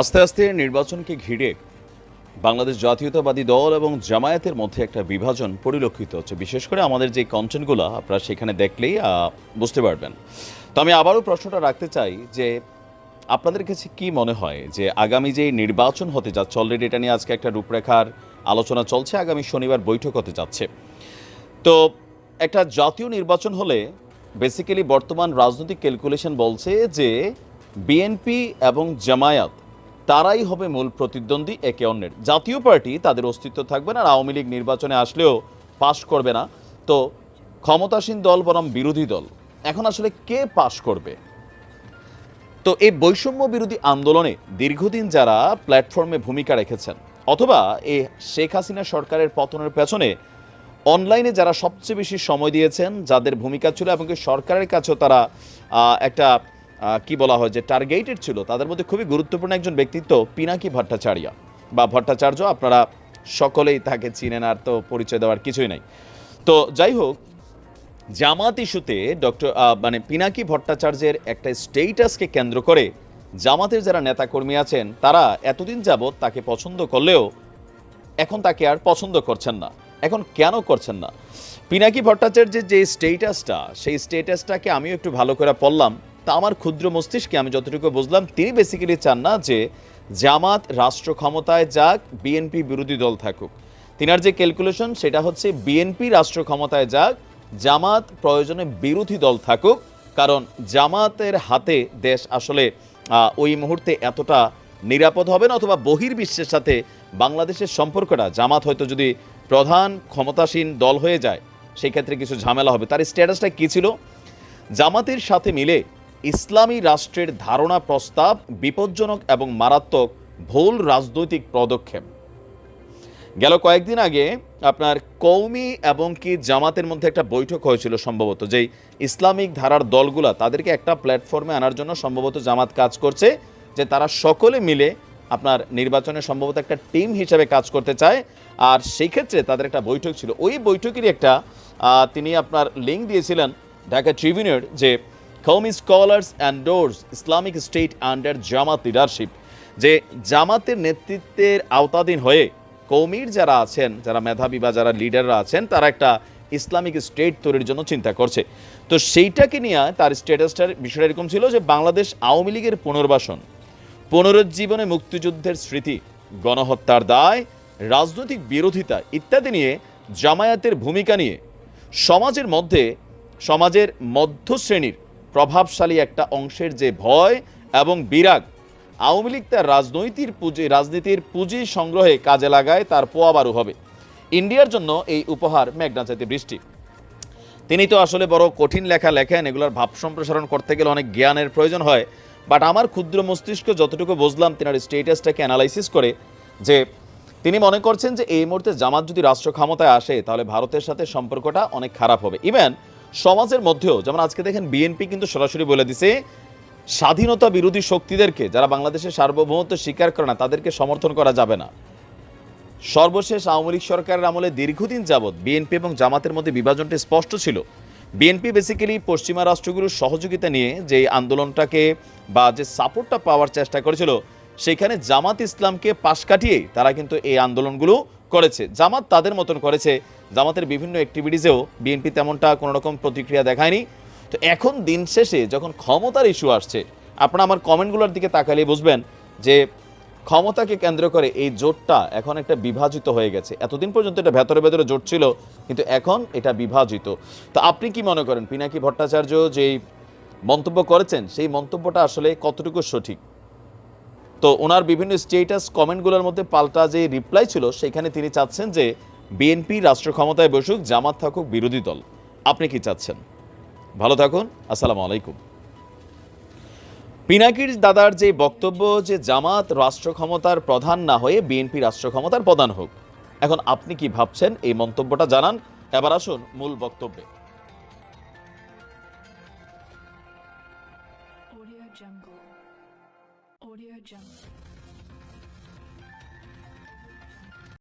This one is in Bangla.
আস্তে আস্তে নির্বাচনকে ঘিরে বাংলাদেশ জাতীয়তাবাদী দল এবং জামায়াতের মধ্যে একটা বিভাজন পরিলক্ষিত হচ্ছে। বিশেষ করে আমাদের যে কন্টেন্টগুলো, আপনারা সেখানে দেখলেই বুঝতে পারবেন। তো আমি আবারও প্রশ্নটা রাখতে চাই যে, আপনাদের কাছে কি মনে হয় যে, আগামী যে নির্বাচন হতে যাচ্ছে অলরেডি এটা নিয়ে আজকে একটা রূপরেখার আলোচনা চলছে, আগামী শনিবার বৈঠক হতে যাচ্ছে। তো একটা জাতীয় নির্বাচন হলে বেসিক্যালি বর্তমান রাজনৈতিক ক্যালকুলেশন বলছে যে বিএনপি এবং জামায়াত তারাই হবে মূল প্রতিদ্বন্দ্বী একে অন্যের। জাতীয় পার্টি তাদের অস্তিত্ব থাকবে না, আর আওয়ামী লীগ নির্বাচনে আসলেও পাশ করবে না। তো ক্ষমতাসীন দল বরং বিরোধী দল। এখন আসলে কে পাশ করবে? তো এই বৈষম্য বিরোধী আন্দোলনে দীর্ঘদিন যারা প্ল্যাটফর্মে ভূমিকা রেখেছেন, অথবা এই শেখ হাসিনা সরকারের পতনের পেছনে অনলাইনে যারা সবচেয়ে বেশি সময় দিয়েছেন, যাদের ভূমিকা ছিল এবং সরকারের কাছেও তারা একটা কি বলা হয়, যে টার্গেটেড ছিল, তাদের মধ্যে খুবই গুরুত্বপূর্ণ একজন ব্যক্তিত্ব পিনাকি ভট্টাচার্য। বা ভট্টাচার্য আপনারা সকলেই তাকে চিনেন আর তো পরিচয় দেওয়ার কিছুই নাই। তো যাই হোক, জামাত ইস্যুতে ডক্টর মানে পিনাকি ভট্টাচার্যের একটা স্টেটাসকে কেন্দ্র করে জামাতের যারা নেতাকর্মী আছেন, তারা এতদিন যাবৎ তাকে পছন্দ করলেও এখন তাকে আর পছন্দ করছেন না। এখন কেন করছেন না? পিনাকি ভট্টাচার্যের যে স্টেটাসটা সেই স্টেটাসটাকে আমিও একটু ভালো করে পড়লাম। তা আমার ক্ষুদ্র মস্তিষ্কে আমি যতটুকু বুঝলাম, তিনি বেসিক্যালি চান না যে জামাত রাষ্ট্র ক্ষমতায় যাক বিএনপি বিরোধী দল থাকুক। তিনার যে ক্যালকুলেশন সেটা হচ্ছে বিএনপি রাষ্ট্র ক্ষমতায় যাক, জামাত প্রয়োজনে বিরোধী দল থাকুক, কারণ জামাতের হাতে দেশ আসলে ওই মুহূর্তে এতটা নিরাপদ হবে না, অথবা বহির্বিশ্বের সাথে বাংলাদেশের সম্পর্কটা, জামাত হয়তো যদি প্রধান ক্ষমতাসীন দল হয়ে যায় সেই ক্ষেত্রে কিছু ঝামেলা হবে। তার স্ট্যাটাসটা কী ছিল? জামাতের সাথে মিলে ইসলামী রাষ্ট্রের ধারণা প্রস্তাব, বিপজ্জনক এবং মারাত্মক ভুল রাজনৈতিক পদক্ষেপ। গেল কয়েকদিন আগে আপনার কৌমি এবং কি জামাতের মধ্যে একটা বৈঠক হয়েছিল সম্ভবত, যেই ইসলামিক ধারার দলগুলা তাদেরকে একটা প্ল্যাটফর্মে আনার জন্য সম্ভবত জামাত কাজ করছে, যে তারা সকলে মিলে আপনার নির্বাচনে সম্ভবত একটা টিম হিসেবে কাজ করতে চায়। আর সেই ক্ষেত্রে তাদের একটা বৈঠক ছিল। ওই বৈঠকেরই একটা তিনি আপনার লিঙ্ক দিয়েছিলেন ঢাকা ট্রিবিউনের যে Qawmi scholars and doors, Islamic state under Jamaat leadership, যে জামাতের নেতৃত্বের আওতাধীন হয়ে কৌমির যারা আছেন, যারা মেধাবী বা যারা লিডাররা আছেন, তারা একটা ইসলামিক স্টেট তৈরির জন্য চিন্তা করছে। তো সেইটাকে নিয়ে তার স্ট্যাটাসটার বিষয়টা এরকম ছিল যে বাংলাদেশ আওয়ামী লীগের পুনর্বাসন, পুনরুজ্জীবনে মুক্তিযুদ্ধের স্মৃতি, গণহত্যার দায়, রাজনৈতিক বিরোধিতা ইত্যাদি নিয়ে জামায়াতের ভূমিকা নিয়ে সমাজের মধ্যে, সমাজের মধ্য শ্রেণির প্রভাবশালী একটা অংশের যে ভয় এবং বিরাগ, আওয়ামী লীগ তার রাজনৈতিক পুঁজি, রাজনীতির পুঁজি সংগ্রহে কাজে লাগায়, তার পোয়াবারু হবে। ইন্ডিয়ার জন্য এই উপহার মেঘনা জাতি বৃষ্টি। তিনি তো আসলে বড় কঠিন লেখা লেখেন, এগুলোর ভাব সম্প্রসারণ করতে গেলে অনেক জ্ঞানের প্রয়োজন হয়। বাট আমার ক্ষুদ্র মস্তিষ্ক যতটুকু বুঝলাম, তিনার স্টেটাসটাকে অ্যানালাইসিস করে যে তিনি মনে করছেন যে এই মুহূর্তে জামাত যদি রাষ্ট্র ক্ষমতায় আসে, তাহলে ভারতের সাথে সম্পর্কটা অনেক খারাপ হবে। ইভেন সমাজের মধ্যেও, যেমন আজকে দেখেন বিএনপি কিন্তু সরাসরি বলে দিছে, স্বাধীনতা বিরোধী শক্তিদেরকে যারা বাংলাদেশের সার্বভৌমত্ব স্বীকার করে না, তাদেরকে সমর্থন করা যাবে না। সর্বশেষ আওয়ামী লীগ সরকারের আমলে দীর্ঘদিন যাবৎ বিএনপি এবং জামাতের মধ্যে বিভাজনটি স্পষ্ট ছিল। বিএনপি বেসিক্যালি পশ্চিমা রাষ্ট্রগুলোর সহযোগিতা নিয়ে যে আন্দোলনটাকে বা যে সাপোর্টটা পাওয়ার চেষ্টা করেছিল, সেখানে জামাত ইসলামকে পাশ কাটিয়ে তারা কিন্তু এই আন্দোলনগুলো করেছে। জামাত তাদের মতন করেছে। জামাতের বিভিন্ন অ্যাক্টিভিটিসেও বিএনপি তেমনটা কোনো রকম প্রতিক্রিয়া দেখায়নি। তো এখন দিন শেষে যখন ক্ষমতার ইস্যু আসছে, আপনারা আমার কমেন্টগুলোর দিকে তাকালে বুঝবেন যে ক্ষমতাকে কেন্দ্র করে এই জোটটা এখন একটা বিভাজিত হয়ে গেছে। এতদিন পর্যন্ত এটা ভেতরে ভেতরে জোট ছিল, কিন্তু এখন এটা বিভাজিত। তো আপনি কি মনে করেন, পিনাকি ভট্টাচার্য যেই মন্তব্য করেছেন, সেই মন্তব্যটা আসলে কতটুকু সঠিক? তো ওনার বিভিন্ন স্টেটাস কমেন্টগুলোর মধ্যে পাল্টা যে রিপ্লাই ছিল, সেখানে তিনি চাচ্ছেন যে বিএনপি রাষ্ট্র ক্ষমতায় বসুক, জামাত থাকুক, বিরোধী দল। আপনি কি চাচ্ছেন? ভালো থাকুন, আসসালামু আলাইকুম। পিনাকির দাদার যে বক্তব্য যে জামাত রাষ্ট্র ক্ষমতার প্রধান না হয়ে বিএনপি রাষ্ট্র ক্ষমতার প্রধান হোক, এখন আপনি কি ভাবছেন? এই মন্তব্যটা জানান। এবার আসুন মূল বক্তব্যে. Audio Jump.